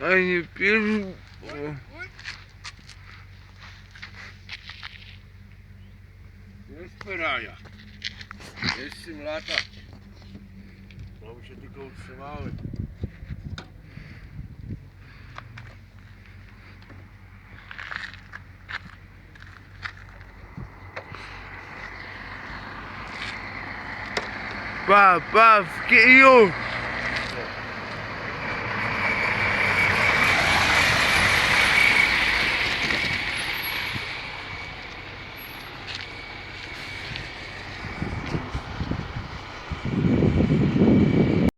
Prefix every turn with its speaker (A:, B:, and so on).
A: Aj nie pierdol.
B: Jest peraja. Jest z tym lata. Bo się tylko utrzymały.
A: Puff, puff, get you.